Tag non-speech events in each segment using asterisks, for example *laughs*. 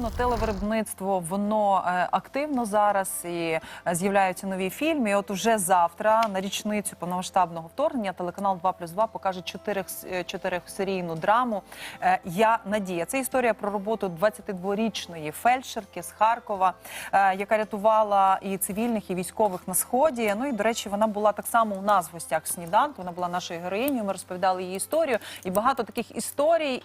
Кіно, телевиробництво, воно е, активно зараз і е, з'являються нові фільми. І от уже завтра на річницю повномасштабного вторгнення телеканал 2 плюс 2 покаже чотирих, е, чотирихсерійну драму Я Надія. Це історія про роботу 22-річної фельдшерки з Харкова, яка рятувала і цивільних, і військових на сході. Ну і до речі, вона була так само у нас в гостях сніданку. Вона була нашою героїнею. Ми розповідали її історію. І багато таких історій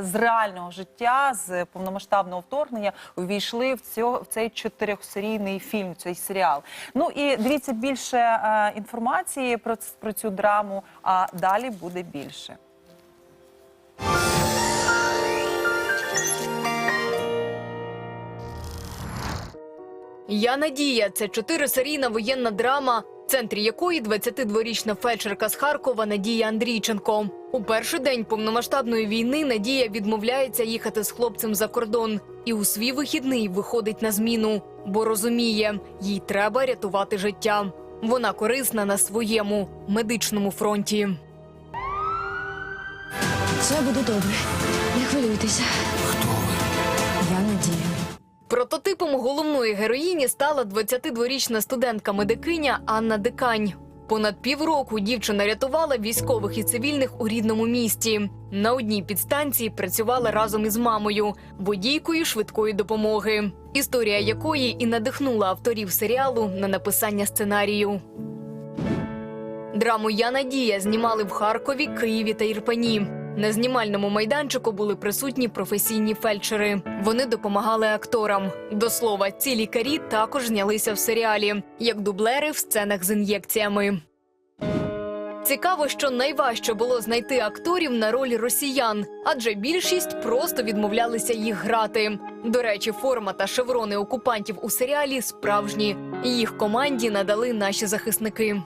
з реального життя, з повномасштабного вторгнення увійшли в цьо, в цей чотирьохсерійний фільм, цей серіал. Ну і дивіться більше е, інформації про, про цю драму. А далі буде більше. Я Надія це чотирисерійна воєнна драма, центрі якої 22-річна фельдшерка з Харкова Надія Андрійченко. У перший день повномасштабної війни Надія відмовляється їхати з хлопцем за кордон і у свій вихідний виходить на зміну, бо розуміє, їй треба рятувати життя. Вона корисна на своєму медичному фронті. Все буде добре. Не хвилюйтеся. Прототипом головної героїні стала 22-річна студентка-медикиня Анна Дикань. Понад півроку дівчина рятувала військових і цивільних у рідному місті. На одній підстанції працювала разом із мамою, водійкою швидкої допомоги, історія якої і надихнула авторів серіалу на написання сценарію. Драму Я Надія знімали в Харкові, Києві та Ірпені. На знімальному майданчику були присутні професійні фельдшери. Вони допомагали акторам. До слова, ці лікарі також знялися в серіалі, як дублери в сценах з ін'єкціями. Цікаво, що найважче було знайти акторів на роль росіян, адже більшість просто відмовлялися їх грати. До речі, форма та шеврони окупантів у серіалі справжні. Їх команді надали наші захисники.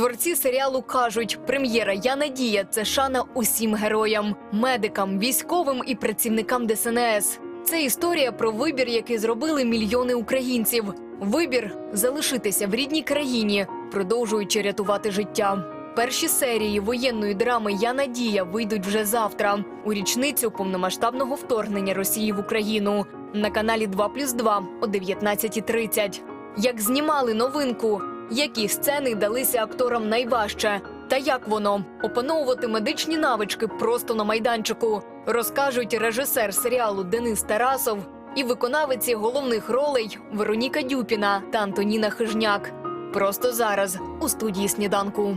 Творці серіалу кажуть, прем'єра Я Надія це шана усім героям, медикам, військовим і працівникам ДСНС. Це історія про вибір, який зробили мільйони українців. Вибір залишитися в рідній країні, продовжуючи рятувати життя. Перші серії воєнної драми Я Надія вийдуть вже завтра у річницю повномасштабного вторгнення Росії в Україну на каналі 2+,2 о 19.30. Як знімали новинку, які сцени далися акторам найважче, та як воно опановувати медичні навички просто на майданчику, розкажуть режисер серіалу Денис Тарасов і виконавиці головних ролей Вероніка Дюпіна та Антоніна Хижняк. Просто зараз у студії сніданку.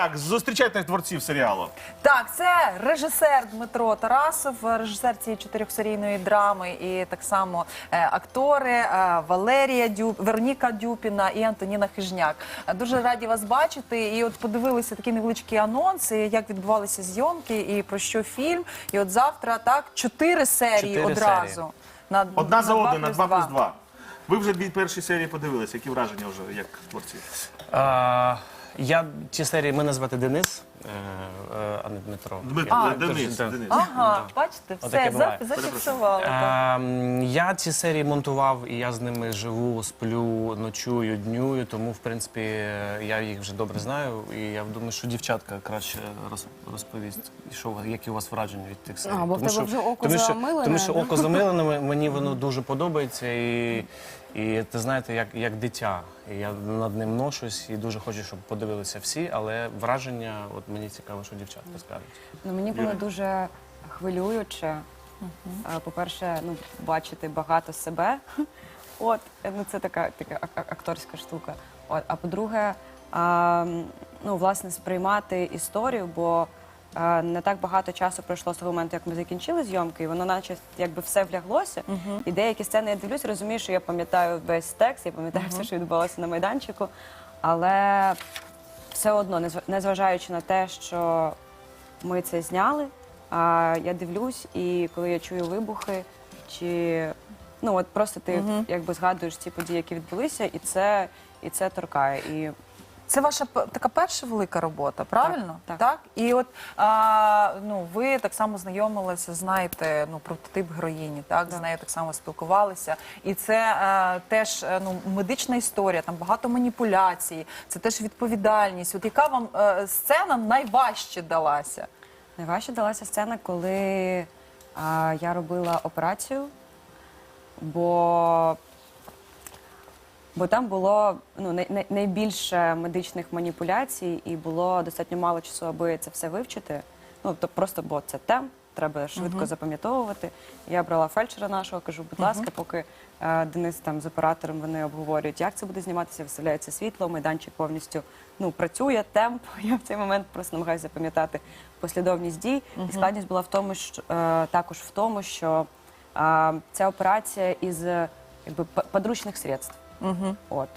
Так, зустрічайте творців серіалу. Так, це режисер Дмитро Тарасов, режисер цієї чотирьохсерійної драми, і так само е, актори е, Валерія Дюп, Вероніка Дюпіна і Антоніна Хижняк. Е, Дуже раді вас бачити. І от подивилися такий невеличкий анонс, і як відбувалися зйомки, і про що фільм. І от завтра так чотири серії Чотири одразу. серії. На, Одна за одною на 2 плюс 2. Ви вже дві перші серії подивилися. Які враження вже як творці? А, я ці серії мене звати Денис, е, е, а не Дмитро. Дмитро, Я- Денис, тож, Денис. Ага, бачите, Отаке все буває. за- зафіксували. так. Ем, я ці серії монтував, і я з ними живу, сплю, ночую, днюю, тому в принципі е, я їх вже добре знаю. І я думаю, що дівчатка краще роз- розповість, що які у вас враження від тих серій. А, бо в тебе вже око тому, що, замилене, тому що да? око замилене, м- мені воно дуже подобається. І, і ти знаєте, як, як дитя. І я над ним ношусь і дуже хочу, щоб подивилися всі, але враження, от мені цікаво, що дівчатка скажуть. Ну мені було дуже хвилююче. Е, По-перше, ну бачити багато себе. *laughs* От е, ну це така така ак- ак- акторська штука. От, а по-друге, а, м, ну власне сприймати історію, бо е, не так багато часу пройшло з того моменту, як ми закінчили зйомки, і воно наче якби все вляглося. І деякі сцени я дивлюсь, розумію, що я пам'ятаю весь текст, я пам'ятаю все, що відбувалося на майданчику, але все одно, незв- незважаючи на те, що ми це зняли, а я дивлюсь, і коли я чую вибухи, чи ну от просто ти якби згадуєш ці події, які відбулися, і це, і це торкає. І Це ваша така перша велика робота, правильно? Так, так. І от а, ну, ви так само знайомилися, знаєте, ну, прототип героїні, так? З нею так само спілкувалися. І це е, теж е, ну, медична історія, там багато маніпуляцій, це теж відповідальність. От яка вам е, сцена найважче далася? Найважче далася сцена, коли а, я робила операцію, бо, бо там було ну, най, най- найбільше медичних маніпуляцій і було достатньо мало часу, аби це все вивчити. Ну, то просто бо це темп, треба швидко запам'ятовувати. Я брала фельдшера нашого, кажу, будь ласка, поки е, Денис там з оператором вони обговорюють, як це буде зніматися, виставляється світло, майданчик повністю ну, працює, темп. *laughs* Я в цей момент просто намагаюся запам'ятати послідовність дій. І складність була в тому, що е, також в тому, що е, ця операція із якби подручних средств. От.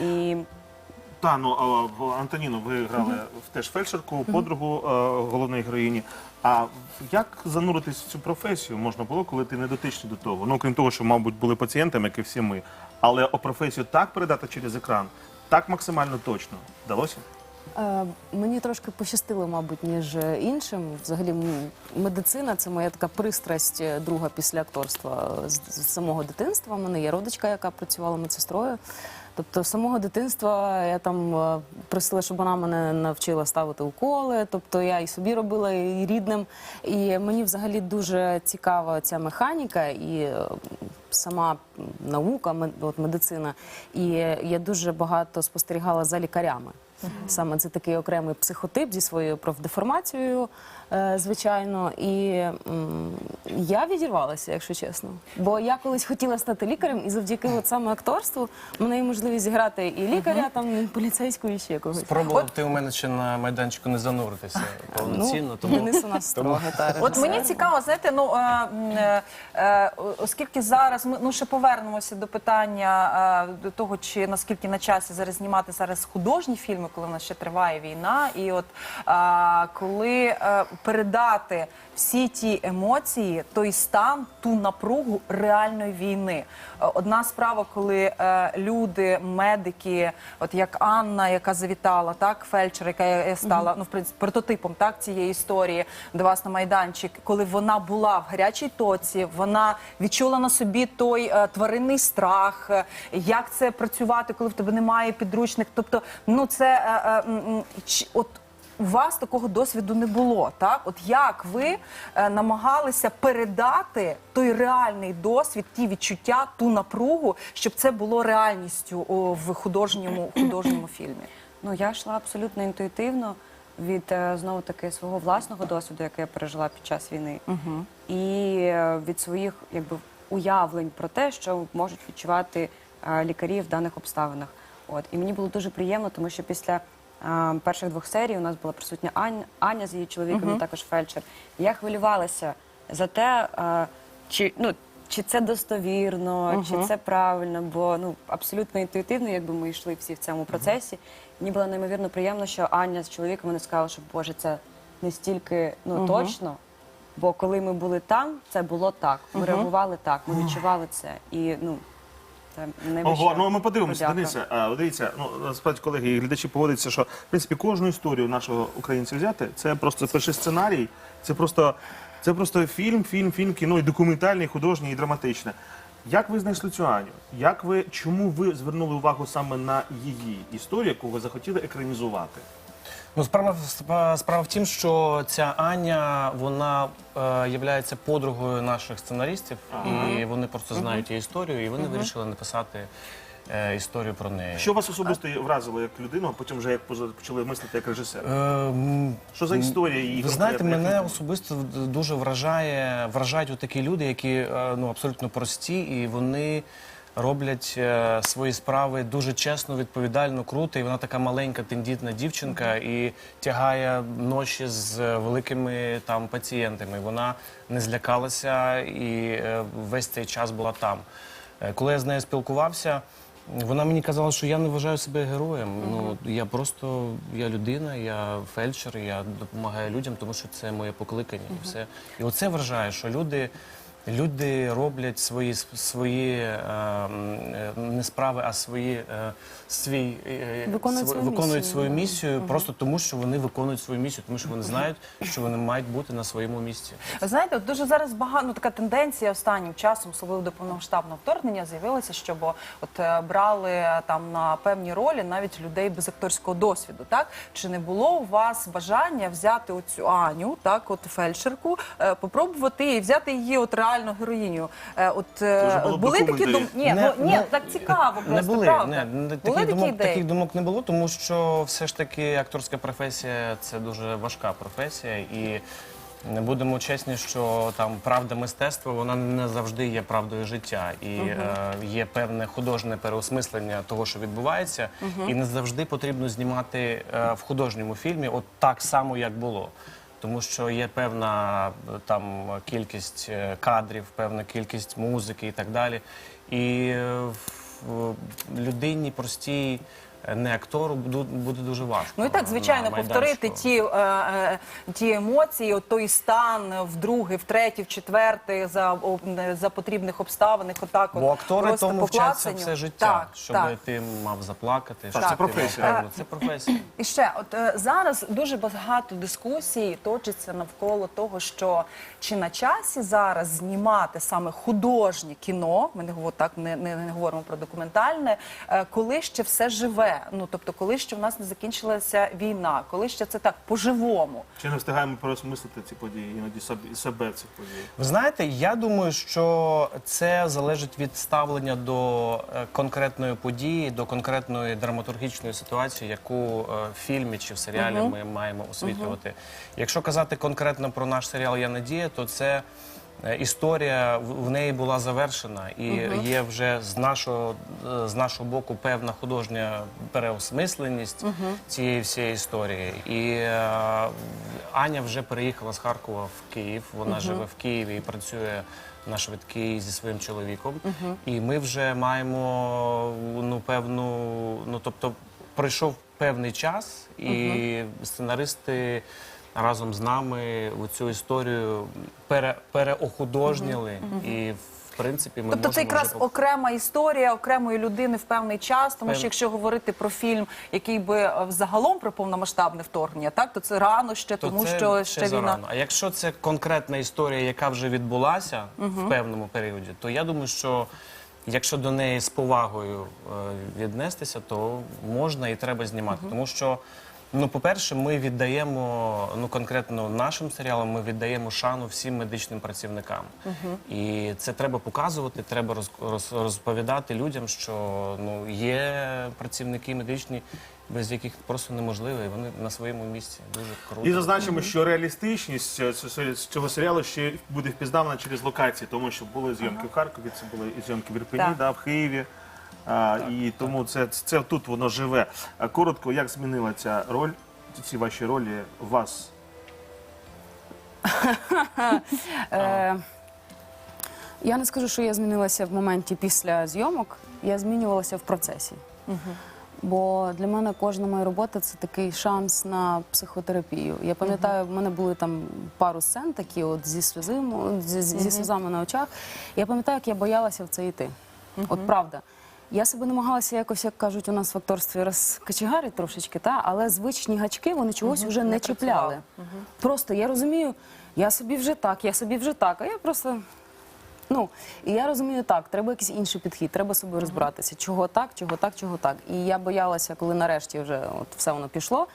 І Та, ну а, Антоніно, ви грали в теж фельдшерку, подругу е, головної героїні. А як зануритись в цю професію можна було, коли ти не дотичний до того? Ну, крім того, що, мабуть, були пацієнтами, як і всі ми. Але о професію так передати через екран, так максимально точно. Вдалося? Е, Мені трошки пощастило, мабуть, ніж іншим. Взагалі, медицина це моя така пристрасть е, друга після акторства з, самого дитинства. У мене є родичка, яка працювала медсестрою. Тобто, з самого дитинства я там е, просила, щоб вона мене навчила ставити уколи. Тобто я і собі робила, і рідним. І мені взагалі дуже цікава ця механіка і сама наука, от медицина. І я дуже багато спостерігала за лікарями. Саме це такий окремий психотип зі своєю профдеформацією, е, звичайно. І я відірвалася, якщо чесно. Бо я колись хотіла стати лікарем, і завдяки от саме акторству в мене є можливість зіграти і лікаря, там, і поліцейську, і ще когось. Спробував ти у мене ще на майданчику не зануритися повноцінно, Ну, тому Денис у нас строгий та От мені цікаво, знаєте, ну е, е, е, оскільки зараз ми ну ще повернемося до питання е, до того, чи наскільки на часі зараз знімати зараз художні фільми, коли в нас ще триває війна, і от е, коли е, передати всі ті емоції, той стан, ту напругу реальної війни. Е, Одна справа, коли е, люди, медики, от як Анна, яка завітала, так, фельдшер, яка стала ну, в принципі, прототипом так, цієї історії до вас на майданчик, коли вона була в гарячій тоці, вона відчула на собі той е, тваринний страх, як це працювати, коли в тебе немає підручних. Тобто, ну це от. У вас такого досвіду не було, так? От як ви е, намагалися передати той реальний досвід, ті відчуття, ту напругу, щоб це було реальністю о, в художньому художньому фільмі? Ну, я йшла абсолютно інтуїтивно від е, знову таки свого власного досвіду, який я пережила під час війни, і е, від своїх якби уявлень про те, що можуть відчувати е, лікарі в даних обставинах. От і мені було дуже приємно, тому що після е, перших двох серій у нас була присутня Аня, Аня з її чоловіком, і також фельдшер. І Я хвилювалася за те, е, чи ну. Чи це достовірно, чи це правильно, бо ну абсолютно інтуїтивно, якби ми йшли всі в цьому процесі. Мені було неймовірно приємно, що Аня з чоловіком вони сказали, що Боже, це не стільки ну точно. Бо коли ми були там, це було так. Ми реагували так, ми відчували це. І ну це найвища Ого, ну ми подивимося, подяка. Денисе. А, дивіться, ну насправді колеги і глядачі погодяться, що в принципі кожну історію нашого українця взяти, це просто перший сценарій, це просто, це просто фільм, фільм, фільм, кіно і документальний, і художній, і драматичне. Як ви знайшли цю Аню? Як ви чому ви звернули увагу саме на її історію, яку ви захотіли екранізувати? Ну, справа, справа в тім, що ця Аня, вона е, є подругою наших сценаристів, і вони просто знають її історію, і вони вирішили написати е, історію про неї. Що вас особисто вразило як людину, а потім вже як поза- почали мислити як режисер? Е, м, Що за історія її? Ви знаєте, мене особисто дуже вражає, вражають такі люди, які е, ну абсолютно прості, і вони роблять е, свої справи дуже чесно, відповідально, круто. І вона така маленька, тендітна дівчинка і тягає ноші з великими там пацієнтами. Вона не злякалася і е, весь цей час була там. Е, Коли я з нею спілкувався. Вона мені казала, що я не вважаю себе героєм. Ну я просто я людина, я фельдшер, я допомагаю людям, тому що це моє покликання. І все. І оце вражає, що люди Люди роблять свої свої е, е, не справи, а свої е, свій е, Виконують св- свою виконують місію. свою місію просто тому, що вони виконують свою місію, тому що вони знають, що вони мають бути на своєму місці. Ви знаєте, от дуже зараз багато ну, така тенденція останнім часом, особливо до повномасштабного вторгнення, з'явилася, щоб от е, брали е, там на певні ролі навіть людей без акторського досвіду. Так чи не було у вас бажання взяти оцю Аню, так, от фельдшерку, е, попробувати і взяти її от реальну героїню? Е, От е, Це було б були такі документи. дум... Ні, Не- ну ні, не- так цікаво, просто не були, правда. не, не, були таких, такі думок, ідеї? таких думок не було, тому що все ж таки акторська професія це дуже важка професія, і не будемо чесні, що там правда мистецтва вона не завжди є правдою життя, і е, є певне художнє переосмислення того, що відбувається, і не завжди потрібно знімати е, в художньому фільмі от так само, як було. Тому що є певна е, там кількість е, кадрів, певна кількість музики і так далі. І е, в- людині простій, не актору, буду- буде дуже важко. Ну і так, звичайно, повторити ті, е, е, ті емоції, от той стан в другий, в третій, в четвертий, за, за потрібних обставин, отак от Бо актори просто тому вчаться все життя, Так, щоб так. ти мав заплакати. Так, це мав професія. Це професія. І ще, от е, зараз дуже багато дискусій точиться навколо того, що чи на часі зараз знімати саме художнє кіно, ми не так, не, не, не говоримо про документальне, е, коли ще все живе. Ну тобто, коли ще в нас не закінчилася війна, коли ще це так по-живому. Чи не встигаємо переосмислити ці події, іноді собі- себе цих подій? Ви знаєте, я думаю, що це залежить від ставлення до е, конкретної події, до конкретної драматургічної ситуації, яку е, в фільмі чи в серіалі ми маємо освітлювати. Якщо казати конкретно про наш серіал Я Надія, то це історія в неї була завершена, і є вже з нашого е, з нашого боку певна художня переосмисленість цієї всієї історії. І е, Аня вже переїхала з Харкова в Київ. Вона живе в Києві і працює на швидкій зі своїм чоловіком. І ми вже маємо ну певну, ну тобто пройшов певний час, і сценаристи разом з нами цю історію пере, переохудожніли. І в принципі ми Тобто це якраз вже окрема історія окремої людини в певний час. Тому Пев- що якщо говорити про фільм, який би е, взагалом про повномасштабне вторгнення, так то це рано ще, то тому це що ще ще війна. зарано. А якщо це конкретна історія, яка вже відбулася в певному періоді, то я думаю, що якщо до неї з повагою е, віднестися, то можна і треба знімати. Тому що, ну, по-перше, ми віддаємо, ну конкретно нашим серіалам, ми віддаємо шану всім медичним працівникам. І це треба показувати, треба роз, роз- розповідати людям, що ну, є працівники медичні. Без яких просто неможливо, і вони на своєму місці дуже круто. І зазначимо, що реалістичність е, цього серіалу ще буде впізнавана через локації, тому що були зйомки в Харкові, це були і зйомки в Ірпені, да, в Києві. А, і тому це, це тут воно живе. А коротко, як змінила ця роль, ці ваші ролі вас? *laughs* Е, я не скажу, що я змінилася в моменті після зйомок, я змінювалася в процесі. Бо для мене кожна моя робота це такий шанс на психотерапію. Я пам'ятаю, в мене були там пару сцен такі, от зі сльозами, зі, зі сльозами на очах. Я пам'ятаю, як я боялася в це йти. От правда. Я себе намагалася якось, як кажуть, у нас в акторстві розкачегарити трошечки, та але звичні гачки вони чогось вже не, чіпляли. Просто я розумію, я собі вже так, я собі вже так, а я просто. Ну, і я розумію так, треба якийсь інший підхід, треба собі розбиратися, чого так, чого так, чого так. І я боялася, коли нарешті вже от все воно пішло,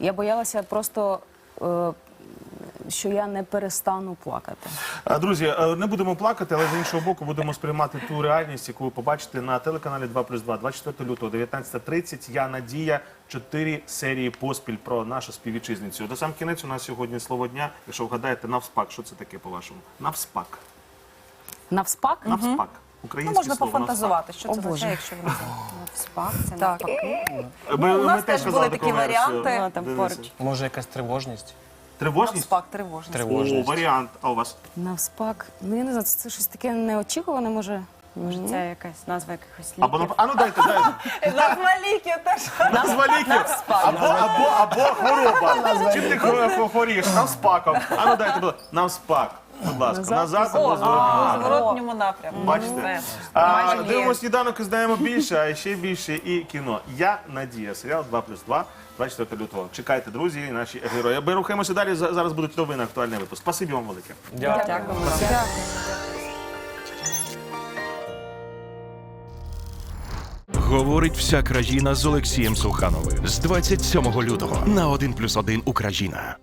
я боялася просто, е, що я не перестану плакати. Друзі, е, не будемо плакати, але з іншого боку будемо сприймати ту реальність, яку ви побачите на телеканалі 2 плюс 2, 24 лютого, 19.30. Я Надія. Чотири серії поспіль про нашу співвітчизницю. До сам кінець у нас сьогодні слово дня. Якщо вгадаєте, навспак. Що це таке по-вашому? Навспак. Навспак? Навспак. Ну, можна слово пофантазувати, що О, це означає, якщо ви не знаєте. Це навпаки. Ми, Ну, у ми нас теж були такі варіанти. Ну, там поруч. Може, якась тривожність? Тривожність? Навспак, тривожність. О, Тривожність. варіант. А у вас? Навспак. Ну я не знаю, це, це щось таке неочікуване, може. Може, це якась назва якихось Або ліків. на а ну дайте, дайте. *laughs* Назва ліків теж. Назва ліків. Або, або, або хвороба. Чим ти хво- хворієш? Навспаком. А ну дайте, будь ласка. навспак. Будь ласка, Назад назад або зворотньо. у зворотньому напрямку. Бачите? А, дивимося сніданок і знаємо більше, а ще більше і кіно. Я Надія. Серіал 2 плюс 2, 24 лютого. Чекайте, друзі, наші герої. Ми рухаємося далі. За- Зараз будуть новини, актуальний випуск. Спасибі вам велике. Дякую. Дякую. Говорить вся країна з Олексієм Сухановим з 27 лютого на 1+,1 Україна.